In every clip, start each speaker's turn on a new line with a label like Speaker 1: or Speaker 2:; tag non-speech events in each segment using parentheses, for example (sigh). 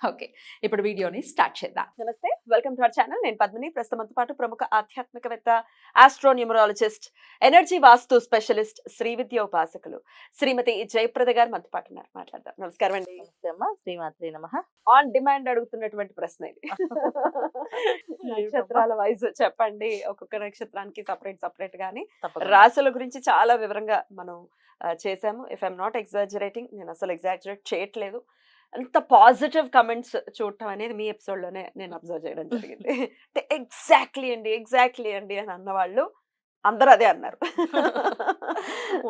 Speaker 1: Okay ఇప్పుడు వీడియోని start చేద్దాం.
Speaker 2: నమస్తే వెల్కమ్ టు అవర్ ఛానల్. నేను పద్మిని ప్రస్తుతంతో పాటు ప్రముఖ ఆధ్యాత్మికవేత్త astronumerologist energy vastu specialist Shri విద్య ఉపాసకులు శ్రీమతి జయప్రద గారు మనతో పాటు ఉన్నారు. మాట్లాడదాం. నమస్కారం అండి.
Speaker 3: నమస్తే అమ్మ. శ్రీమాత్రి నమ.
Speaker 2: ఆన్ డిమాండ్ అడుగుతున్నటువంటి ప్రశ్న ఇది. (laughs) నక్షత్రాల వైజ్ చెప్పండి. ఒక్కొక్క నక్షత్రానికి సపరేట్ సపరేట్ గాని. రాశుల గురించి చాలా వివరంగా మనం చేశాము. ఇఫ్ ఐఎమ్ నాట్ ఎగ్జాజరేటింగ్ నేను అసలు ఎగ్జాజరేట్ చేయట్లేదు. అంత పాజిటివ్ కమెంట్స్ చూడటం అనేది మీ ఎపిసోడ్లోనే నేను అబ్జర్వ్ చేయడం (laughs) జరిగింది. అంటే ఎగ్జాక్ట్లీ అండి ఎగ్జాక్ట్లీ అండి అని అన్నవాళ్ళు అందరూ అదే అన్నారు.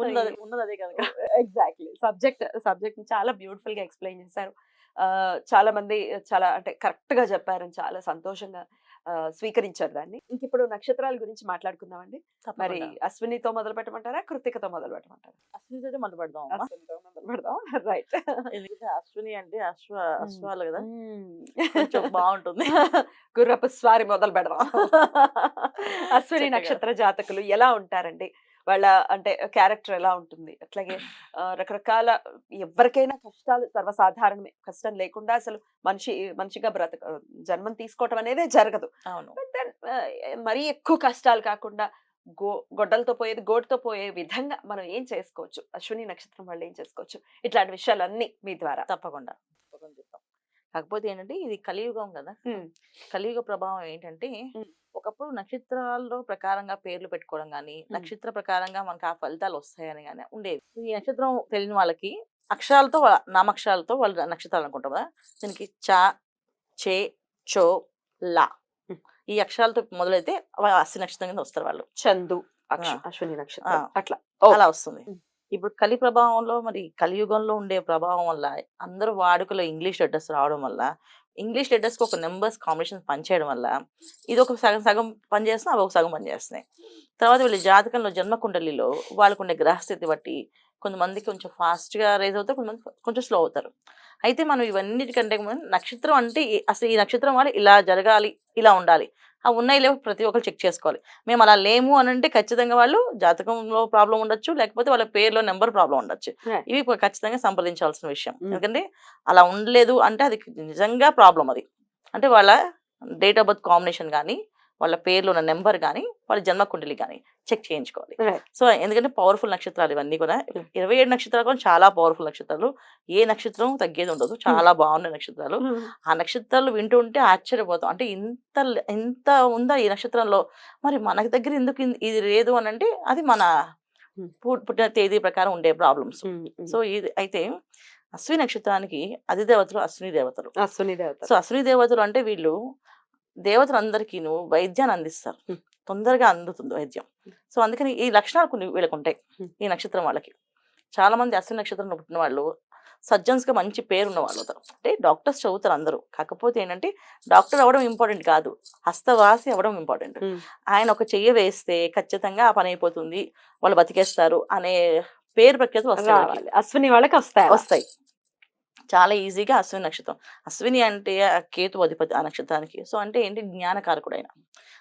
Speaker 3: ఉన్నది ఉన్నది అదే కనుక.
Speaker 2: ఎగ్జాక్ట్లీ. సబ్జెక్ట్ సబ్జెక్ట్ చాలా బ్యూటిఫుల్గా ఎక్స్ప్లెయిన్ చేశారు. చాలా మంది చాలా అంటే కరెక్ట్గా చెప్పారని చాలా సంతోషంగా స్వీకరించారు దాన్ని. ఇంక ఇప్పుడు నక్షత్రాల గురించి మాట్లాడుకుందామండి. మరి అశ్వినితో మొదలు పెట్టమంటారా? కృతికతో మొదలు పెట్టమంటారా?
Speaker 3: అశ్విని తోటి మొదలు పెడదాం
Speaker 2: అశ్వినితో మొదలు పెడదాం (laughs) రైట్.
Speaker 3: ఎందుకంటే అశ్విని అంటే అశ్వ అశ్వాలు కదా. కొంచెం బాగుంటుంది. (laughs)
Speaker 2: గుర్రపు స్వారి మొదలు పెడదాం. (laughs) అశ్విని. నక్షత్ర జాతకులు ఎలా ఉంటారండి? వాళ్ళ అంటే క్యారెక్టర్ ఎలా ఉంటుంది. అట్లాగే రకరకాల ఎవరికైనా కష్టాలు సర్వసాధారణమే. కష్టం లేకుండా అసలు మనిషి మనిషిగా బ్రతక జన్మం తీసుకోవటం అనేది జరగదు.
Speaker 3: అవును.
Speaker 2: బట్ దెన్ మరీ ఎక్కువ కష్టాలు కాకుండా గో గొడ్డలతో పోయేది గోటుతో పోయే విధంగా మనం ఏం చేసుకోవచ్చు? అశ్విని నక్షత్రం వాళ్ళు ఏం చేసుకోవచ్చు? ఇట్లాంటి విషయాలన్నీ మీ ద్వారా.
Speaker 3: తప్పకుండా. కాకపోతే ఏంటంటే ఇది కలియుగం కదా. కలియుగ ప్రభావం ఏంటంటే. ఒకప్పుడు నక్షత్రాల్లో ప్రకారంగా పేర్లు పెట్టుకోవడం కానీ నక్షత్ర ప్రకారంగా మనకు ఆ ఫలితాలు వస్తాయని కానీ ఉండేవి ఈ నక్షత్రం తెలియని వాళ్ళకి అక్షరాలతో నామక్షరాలతో వాళ్ళు నక్షత్రాలు అనుకుంటాం కదా దీనికి చ చే చో లా. ఈ అక్షరాలతో మొదలైతే వా- అస్సి నక్షత్రం కింద వస్తారు వాళ్ళు
Speaker 2: చందు. అశ్విని నక్షత్రం. అట్లా.
Speaker 3: అలా వస్తుంది. ఇప్పుడు కలి ప్రభావంలో మరి కలియుగంలో ఉండే ప్రభావం వల్ల అందరూ వాడుకలో ఇంగ్లీష్ లెటర్స్ రావడం వల్ల ఇంగ్లీష్ లెటర్స్కి ఒక నెంబర్స్ కాంబినేషన్ పనిచేయడం వల్ల ఇది ఒక సగం సగం పనిచేస్తుంది అవి ఒక సగం పనిచేస్తున్నాయి తర్వాత వీళ్ళ జాతకంలో జన్మ కుండలిలో వాళ్ళకు ఉండే గ్రహస్థితి బట్టి కొంతమందికి కొంచెం ఫాస్ట్గా గా రైజ్ అవుతారు కొంతమంది కొంచెం స్లో అవుతారు. అయితే మనం ఇవన్నిటికంటే నక్షత్రం అంటే అసలు ఈ నక్షత్రం వాళ్ళు ఇలా జరగాలి ఇలా ఉండాలి ఆ ఉన్నాయి లేవు ప్రతి ఒక్కరు చెక్ చేసుకోవాలి మేము అలా లేము అని అంటే ఖచ్చితంగా వాళ్ళు జాతకంలో ప్రాబ్లం ఉండొచ్చు లేకపోతే వాళ్ళ పేరులో నెంబర్ ప్రాబ్లం ఉండొచ్చు. ఇవి ఖచ్చితంగా సంప్రదించాల్సిన విషయం. ఎందుకంటే అలా ఉండలేదు అంటే అది నిజంగా ప్రాబ్లం అది అంటే వాళ్ళ డేట్ ఆఫ్ బర్త్ కాంబినేషన్ కానీ వాళ్ళ పేర్లో ఉన్న నెంబర్ కానీ వాళ్ళ జన్మ కుండలి కానీ చెక్ చేయించుకోవాలి. సో ఎందుకంటే పవర్ఫుల్ నక్షత్రాలు ఇవన్నీ కూడా. ఇరవై ఏడు నక్షత్రాలు కూడా చాలా పవర్ఫుల్ నక్షత్రాలు. ఏ నక్షత్రం తగ్గేది ఉండదు. చాలా బాగున్న నక్షత్రాలు. ఆ నక్షత్రాలు వింటూ ఉంటే ఆశ్చర్యపోతాం. అంటే ఇంత ఇంత ఉందా ఈ నక్షత్రంలో? మరి మనకి దగ్గర ఎందుకు ఇది లేదు అని అంటే అది మన
Speaker 2: Hmm.
Speaker 3: పుట్టిన తేదీ ప్రకారం ఉండే ప్రాబ్లమ్స్. సో ఇది అయితే అశ్విని నక్షత్రానికి అధిదేవతలు అశ్విని దేవతలు.
Speaker 2: అశ్విని దేవత
Speaker 3: సో అశ్విని దేవతలు అంటే వీళ్ళు దేవతలందరికీ వైద్యాన్ని అందిస్తారు. తొందరగా అందుతుంది వైద్యం. సో అందుకని ఈ లక్షణాలు కొన్ని వీళ్ళకి ఉంటాయి. ఈ నక్షత్రం వాళ్ళకి. చాలా మంది అశ్విని నక్షత్రంలో పుట్టిన వాళ్ళు సర్జన్స్గా మంచి పేరు ఉన్న వాళ్ళు అవుతారు. అంటే డాక్టర్స్ చదువుతారు అందరూ. కాకపోతే ఏంటంటే డాక్టర్ అవ్వడం ఇంపార్టెంట్ కాదు. హస్తవాసి అవ్వడం ఇంపార్టెంట్. ఆయన ఒక చెయ్యి వేస్తే ఖచ్చితంగా ఆ పని అయిపోతుంది. వాళ్ళు బతికేస్తారు అనే పేరు ప్రఖ్యాతులు వస్తాయి
Speaker 2: అశ్విని వాళ్ళకి వస్తాయి?
Speaker 3: వస్తాయి. చాలా ఈజీగా అశ్విని నక్షత్రం. అశ్విని అంటే ఆ కేతు అధిపతి ఆ నక్షత్రానికి. సో అంటే ఏంటి? జ్ఞానకారకుడు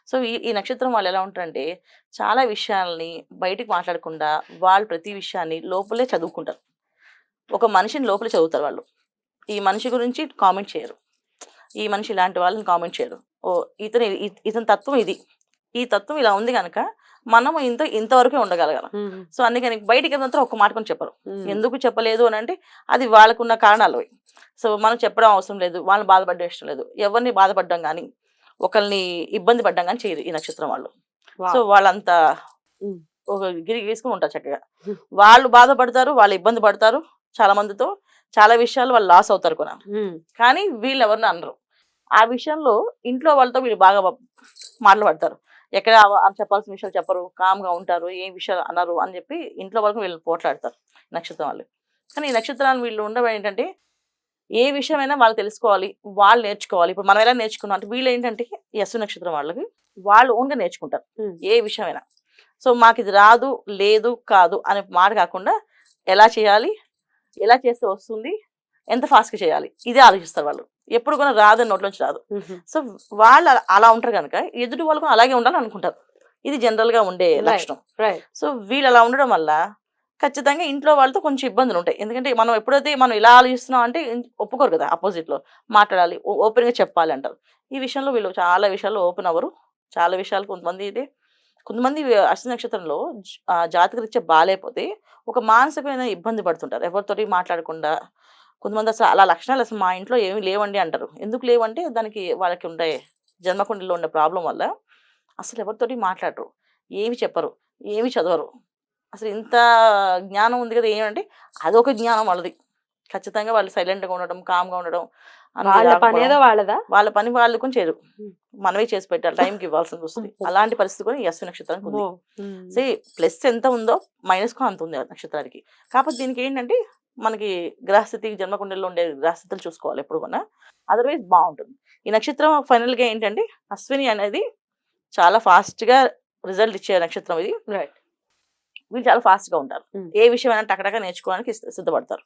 Speaker 3: సో ఈ ఈ నక్షత్రం వాళ్ళు ఎలా ఉంటారంటే చాలా విషయాల్ని బయటికి మాట్లాడకుండా వాళ్ళు ప్రతి విషయాన్ని లోపలే చదువుకుంటారు. ఒక మనిషిని లోపలే చదువుతారు వాళ్ళు. ఈ మనిషి గురించి కామెంట్ చేయరు. ఈ మనిషి ఇలాంటి వాళ్ళని కామెంట్ చేయరు. ఓ ఇతని ఇతని తత్వం ఇది. ఈ తత్వం ఇలా ఉంది కనుక మనం ఇంత ఇంతవరకే ఉండగలగాలి. సో అందుకని బయటికి మాత్రం ఒక మాట కూడా చెప్పరు. ఎందుకు చెప్పలేదు అని అంటే అది వాళ్ళకున్న కారణాలు. సో మనం చెప్పడం అవసరం లేదు. వాళ్ళని బాధపడ్డం ఇష్టం లేదు. ఎవరిని బాధపడడం కానీ ఒకరిని ఇబ్బంది పడ్డం కానీ చేయరు ఈ నక్షత్రం వాళ్ళు. సో వాళ్ళంతా. ఒక గిరి గీసుకుని ఉంటారు చక్కగా. వాళ్ళు బాధపడతారు వాళ్ళు ఇబ్బంది పడతారు చాలా మందితో. చాలా విషయాలు వాళ్ళు లాస్ అవుతారు కూడా. కానీ వీళ్ళు ఎవరిని అనరు. ఆ విషయంలో ఇంట్లో వాళ్ళతో వీళ్ళు బాగా మాట్లాడతారు. ఎక్కడ చెప్పాల్సిన విషయాలు చెప్పరు. కామ్గా ఉంటారు ఏం విషయాలు అనరు అని చెప్పి ఇంట్లో వరకు వీళ్ళు పోట్లాడతారు నక్షత్రం వాళ్ళు. కానీ ఈ నక్షత్రాలు వీళ్ళు ఉండడం ఏంటంటే ఏ విషయమైనా వాళ్ళు తెలుసుకోవాలి వాళ్ళు నేర్చుకోవాలి. ఇప్పుడు మనం ఎలా నేర్చుకున్నాం అంటే వీళ్ళు ఏంటంటే అశ్విని నక్షత్రం వాళ్ళకి వాళ్ళు ఓన్గా నేర్చుకుంటారు. ఏ విషయమైనా. సో మాకు ఇది రాదు లేదు కాదు అనే మాట కాకుండా ఎలా చేయాలి ఎలా చేస్తే వస్తుంది ఎంత ఫాస్ట్గా చేయాలి ఇదే ఆలోచిస్తారు వాళ్ళు. ఎప్పుడు కూడా రాదని నోట్లోంచి రాదు. సో వాళ్ళు అలా- ఉంటారు కనుక ఎదుటి వాళ్ళు అలాగే ఉండాలని అనుకుంటారు. ఇది జనరల్గా ఉండే. లక్షణం. సో వీళ్ళు అలా ఉండడం వల్ల ఖచ్చితంగా ఇంట్లో వాళ్ళతో కొంచెం ఇబ్బందులు ఉంటాయి. ఎందుకంటే మనం ఎప్పుడైతే మనం ఇలా ఆలోచిస్తున్నాం అంటే ఒప్పుకోరు కదా ఆపోజిట్లో. మాట్లాడాలి ఓ- open గా చెప్పాలి అంటారు. ఈ విషయంలో వీళ్ళు చాలా విషయాల్లో ఓపెన్ అవ్వరు. చాలా విషయాలు కొంతమంది ఇది కొంతమంది అశ్వ నక్షత్రంలో జ- ఆ జాతక రీత్యా బాగాలేకపోతే ఒక మానసికమైన ఇబ్బంది పడుతుంటారు. ఎవరితోటి మాట్లాడకుండా కొంతమంది అసలు అలా లక్షణాలు అసలు మా ఇంట్లో ఏమి లేవండి అంటారు. ఎందుకు లేవంటే దానికి వాళ్ళకి ఉండే జన్మకుండలో ఉండే ప్రాబ్లం వల్ల అసలు ఎవరితోటి మాట్లాడరు. ఏమి చెప్పరు. ఏమి చదవరు. అసలు ఇంత జ్ఞానం ఉంది కదా ఏమంటే అదొక జ్ఞానం వాళ్ళది. ఖచ్చితంగా వాళ్ళు సైలెంట్గా ఉండడం కామ్గా ఉండడం
Speaker 2: వాళ్ళ. పని ఏదో వాళ్ళదా?
Speaker 3: వాళ్ళ పని వాళ్ళు చేయరు. మనమే చేసి పెట్టాలి. టైంకి ఇవ్వాల్సింది వస్తుంది. అలాంటి పరిస్థితి కూడా అశ్వ నక్షత్రానికి ఉంది. సో ప్లస్ ఎంత ఉందో మైనస్ కూడా అంత ఉంది నక్షత్రానికి. కాకపోతే దీనికి ఏంటంటే మనకి గ్రహస్థితి జన్మకుండల్లో ఉండే గ్రహస్థితులు చూసుకోవాలి ఎప్పుడు కూడా. అదర్వైజ్ బాగుంటుంది. ఈ నక్షత్రం final గా ఏంటంటే అశ్విని అనేది చాలా fast గా రిజల్ట్ ఇచ్చే నక్షత్రం ఇది.
Speaker 2: రైట్
Speaker 3: వీళ్ళు చాలా fast గా ఉంటారు.
Speaker 2: Hmm.
Speaker 3: ఏ విషయమైనా టకటక నేర్చుకోవడానికి సిద్ధ- సిద్ధపడతారు.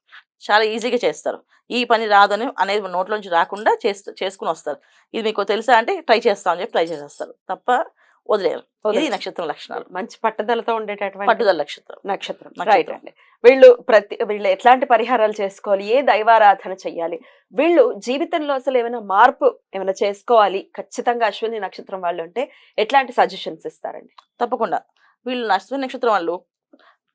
Speaker 3: చాలా ఈజీగా చేస్తారు. ఈ పని రాదని అనేది నోట్లోంచి రాకుండా చేస్తూ చేసుకుని వస్తారు. ఇది మీకు తెలుసా అంటే ట్రై చేస్తాం అని చెప్పి ట్రై చేసేస్తారు. తప్ప వదిలేరు ఇది నక్షత్రం లక్షణాలు.
Speaker 2: మంచి పట్టుదలతో ఉండేటటువంటి
Speaker 3: పట్టుదల నక్షత్రం.
Speaker 2: నక్షత్రం. రైట్ అండి. వీళ్ళు ప్రతి వీళ్ళు ఎట్లాంటి పరిహారాలు చేసుకోవాలి? ఏ దైవారాధన చెయ్యాలి? వీళ్ళు జీవితంలో అసలు ఏమైనా మార్పు ఏమైనా చేసుకోవాలి? ఖచ్చితంగా అశ్విని నక్షత్రం వాళ్ళు ఉంటే ఎట్లాంటి సజెషన్స్ ఇస్తారండి?
Speaker 3: తప్పకుండా. వీళ్ళు అశ్విని నక్షత్రం వాళ్ళు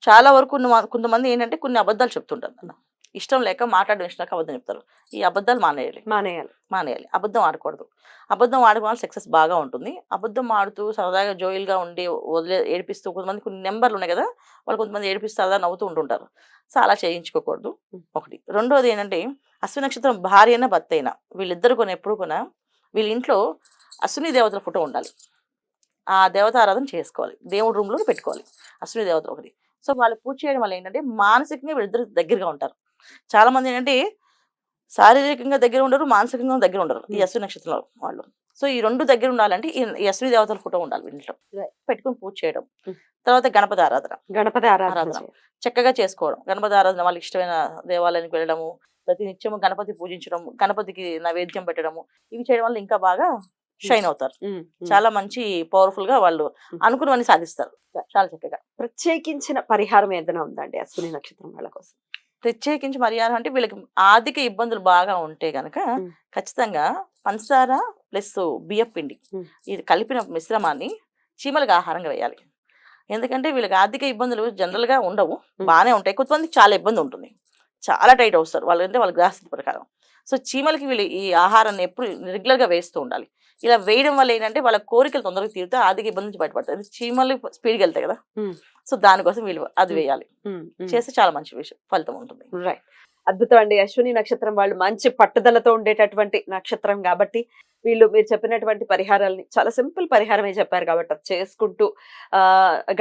Speaker 3: చాలా వరకు కొంతమంది ఏంటంటే కొన్ని అబద్ధాలు చెప్తుంటారు. ఇష్టం లేక మాట్లాడడం ఇష్టం లేక అబద్ధం చెప్తారు. ఈ అబద్ధాలు మానేయాలి.
Speaker 2: మానేయాలి.
Speaker 3: మానేయాలి. అబద్ధం ఆడకూడదు. అబద్ధం ఆడడం వల్ల సక్సెస్ బాగా ఉంటుంది. అబద్ధం ఆడుతూ సరదాగా జోయిల్గా ఉండి వదిలే ఏడిపిస్తూ కొంతమంది కొన్ని నెంబర్లు ఉన్నాయి కదా వాళ్ళు కొంతమంది ఏడిపిస్తూ సరదా నవ్వుతూ ఉంటుంటారు. సో అలా చేయించుకోకూడదు. ఒకటి. రెండోది ఏంటంటే అశ్విని నక్షత్రం భార్య అయినా భర్త అయినా వీళ్ళిద్దరు కొన్ని ఎప్పుడు కూడా వీళ్ళ ఇంట్లో అశ్విని దేవతల ఫోటో ఉండాలి. ఆ దేవత ఆరాధన చేసుకోవాలి. దేవుడి రూమ్లో పెట్టుకోవాలి. అశ్విని దేవత ఒకటి. సో వాళ్ళు పూజ చేయడం వల్ల ఏంటంటే మానసికంగా వీళ్ళిద్దరు దగ్గరగా ఉంటారు. చాలా మంది ఏంటంటే శారీరకంగా దగ్గర ఉండరు మానసికంగా దగ్గర ఉండరు ఈ
Speaker 2: Hmm.
Speaker 3: అశ్విని నక్షత్రంలో వాళ్ళు. సో ఈ రెండు దగ్గర ఉండాలంటే ఈ అశ్విని దేవతల ఫోటో ఉండాలి ఇంట్లో. పెట్టుకుని పూజ చేయడం.
Speaker 2: Hmm.
Speaker 3: తర్వాత గణపతి ఆరాధన.
Speaker 2: గణపతి ఆరాధన.
Speaker 3: చక్కగా చేసుకోవడం. గణపతి ఆరాధన వాళ్ళకి ఇష్టమైన దేవాలయానికి వెళ్ళడము ప్రతి నిత్యము గణపతి పూజించడం గణపతికి నైవేద్యం పెట్టడము ఇవి చేయడం వల్ల ఇంకా బాగా షైన్ అవుతారు. చాలా మంచి పవర్ఫుల్గా వాళ్ళు
Speaker 2: Hmm.
Speaker 3: అనుకున్నవన్నీ సాధిస్తారు. చాలా చక్కగా.
Speaker 2: ప్రత్యేకించిన పరిహారం ఏదైనా ఉందండి అశ్విని నక్షత్రం వాళ్ళ కోసం?
Speaker 3: ప్రత్యేకించి మర్యాద అంటే వీళ్ళకి ఆర్థిక ఇబ్బందులు బాగా ఉంటే గనక. ఖచ్చితంగా పంచదార ప్లస్ బియ్యం పిండి. ఇది కలిపిన మిశ్రమాన్ని చీమలకు ఆహారంగా వేయాలి ఎందుకంటే వీళ్ళకి ఆర్థిక ఇబ్బందులు జనరల్గా ఉండవు. బాగానే ఉంటాయి కొంతమందికి చాలా ఇబ్బంది ఉంటుంది చాలా టైట్ అవుతారు వాళ్ళు అంటే వాళ్ళ గ్రహస్థితి ప్రకారం సో చీమలకి వీళ్ళు ఈ ఆహారాన్ని ఎప్పుడు రెగ్యులర్గా వేస్తూ ఉండాలి. ఇలా వేయడం వల్ల ఏంటంటే వాళ్ళ కోరికలు తొందరగా తీరుతాయి ఆర్థిక ఇబ్బంది నుంచి బయటపడతాయి. అది చీమలు స్పీడ్కి వెళ్తాయి కదా. సో దానికోసం వీళ్ళు అది. వేయాలి. చేస్తే చాలా మంచి విషయం ఫలితం ఉంటుంది.
Speaker 2: రైట్. అద్భుతం అండి అశ్విని నక్షత్రం వాళ్ళు మంచి పట్టుదలతో ఉండేటటువంటి నక్షత్రం కాబట్టి వీళ్ళు మీరు చెప్పినటువంటి పరిహారాలని చాలా సింపుల్ పరిహారమే చెప్పారు కాబట్టి అది చేసుకుంటూ ఆ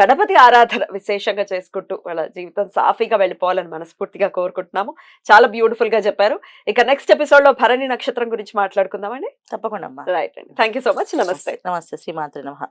Speaker 2: గణపతి ఆరాధన విశేషంగా చేసుకుంటూ వాళ్ళ జీవితం సాఫీగా వెళ్ళిపోవాలని మనస్ఫూర్తిగా కోరుకుంటున్నాము. చాలా బ్యూటిఫుల్గా చెప్పారు. ఇక నెక్స్ట్ ఎపిసోడ్లో భరణి నక్షత్రం గురించి మాట్లాడుకుందామండి.
Speaker 3: తప్పకుండా అమ్మా.
Speaker 2: రైట్ అండి. Thank you so much. నమస్తే.
Speaker 3: నమస్తే. శ్రీమాత్రి నమ.